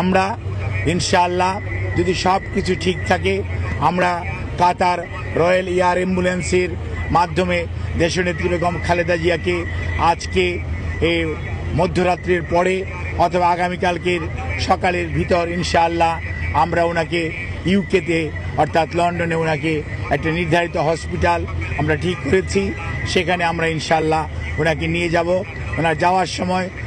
আমরা, ইনশাআল্লাহ, যদি সব কিছু ঠিক থাকে, আমরা কাতার রয়্যাল এয়ার অ্যাম্বুলেন্সের মাধ্যমে দেশনেত্রী বেগম খালেদা জিয়াকে আজকে এই মধ্যরাত্রির পরে অথবা আগামীকালকের সকালের ভিতর, ইনশাআল্লাহ, আমরা ওনাকে ইউকেতে, অর্থাৎ লন্ডনে ওনাকে একটা নির্ধারিত হসপিটাল আমরা ঠিক করেছি। সেখানে আমরা, ইনশাআল্লাহ, ওনাকে নিয়ে যাব। ওনার যাওয়ার সময়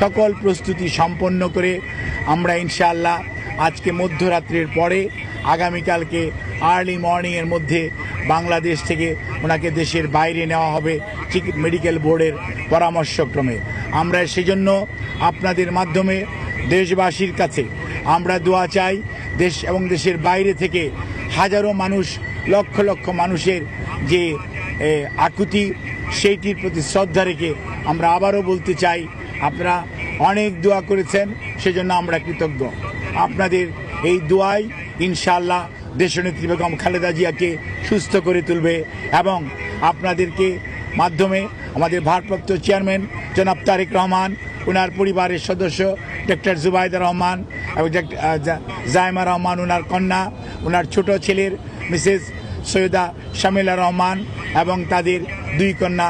সকল প্রস্তুতি সম্পন্ন করে আমরা ইনশাআল্লাহ আজকে মধ্যরাত্রির পরে আগামীকালকে আর্লি মর্নিংয়ের মধ্যে বাংলাদেশ থেকে ওনাকে দেশের বাইরে নেওয়া হবে মেডিকেল বোর্ডের পরামর্শক্রমে। আমরা সেজন্য আপনাদের মাধ্যমে দেশবাসীর কাছে আমরা দোয়া চাই, দেশ এবং দেশের বাইরে থেকে হাজারো মানুষ, লক্ষ লক্ষ মানুষের যে আকুতি, সেইটির প্রতি শ্রদ্ধা রেখে আমরা আবারও বলতে চাই আপনারা অনেক দোয়া করেছেন, সেজন্য আমরা কৃতজ্ঞ। আপনাদের এই দোয়াই ইনশাআল্লাহ দেশনেত্রী বেগম খালেদা জিয়াকে সুস্থ করে তুলবে এবং আপনাদেরকে মাধ্যমে আমাদের ভারপ্রাপ্ত চেয়ারম্যান জনাব তারেক রহমান ওনার পরিবারের সদস্য ডক্টর জুবাইদা রহমান এবং জায়মা রহমান ওনার কন্যা ওনার ছোট ছেলের মিসেস সৈয়দা শামিলা রহমান এবং তাদের দুই কন্যা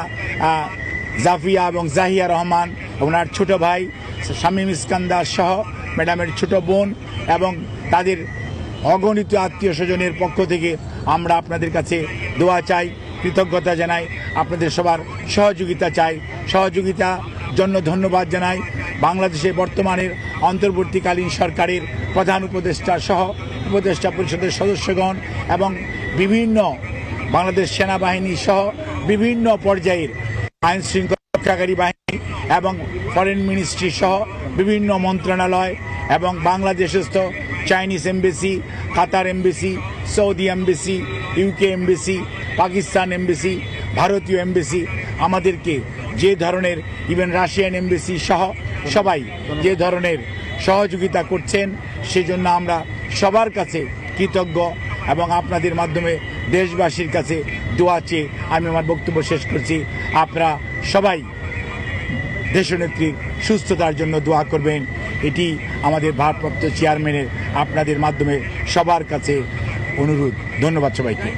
জাফিয়া এবং জাহিয়া রহমান। ওনার ছোট ভাই শামীম ইস্কান্দার সহ ম্যাডামের ছোট বোন এবং তাদের অগণিত আত্মীয় স্বজনের পক্ষ থেকে আমরা আপনাদের কাছে দোয়া চাই, কৃতজ্ঞতা জানাই, আপনাদের সবার সহযোগিতা চাই, সহযোগিতা জন্য ধন্যবাদ জানাই। বাংলাদেশে বর্তমানের অন্তর্বর্তীকালীন সরকারের প্রধান উপদেষ্টা সহ উপদেষ্টা পরিষদের সদস্যগণ এবং বিভিন্ন বাংলাদেশ সেনাবাহিনী সহ বিভিন্ন পর্যায়ের আইন শৃঙ্খলা রক্ষাকারী বাহিনী এবং ফরেন মিনিস্ট্রি সহ বিভিন্ন মন্ত্রণালয় এবং বাংলাদেশস্থ Chinese embassy Qatar embassy Saudi embassy UK embassy Pakistan embassy ভারতীয় এমবেসি আমাদেরকে যে ধরনের ইভেন রাশিয়ান এমবেসি সহ সবাই যে ধরনের সহযোগিতা করছেন, সেজন্য আমরা সবার কাছে কৃতজ্ঞ এবং আপনাদের মাধ্যমে দেশবাসীর কাছে দোয়া চেয়ে আমি আমার বক্তব্য শেষ করছি। আপনারা সবাই দেশনেত্রীর সুস্থতার জন্য দোয়া করবেন। এটি আমাদের ভারপ্রাপ্ত চেয়ারম্যানের আপনাদের মাধ্যমে সবার কাছে অনুরোধ। ধন্যবাদ সবাইকে।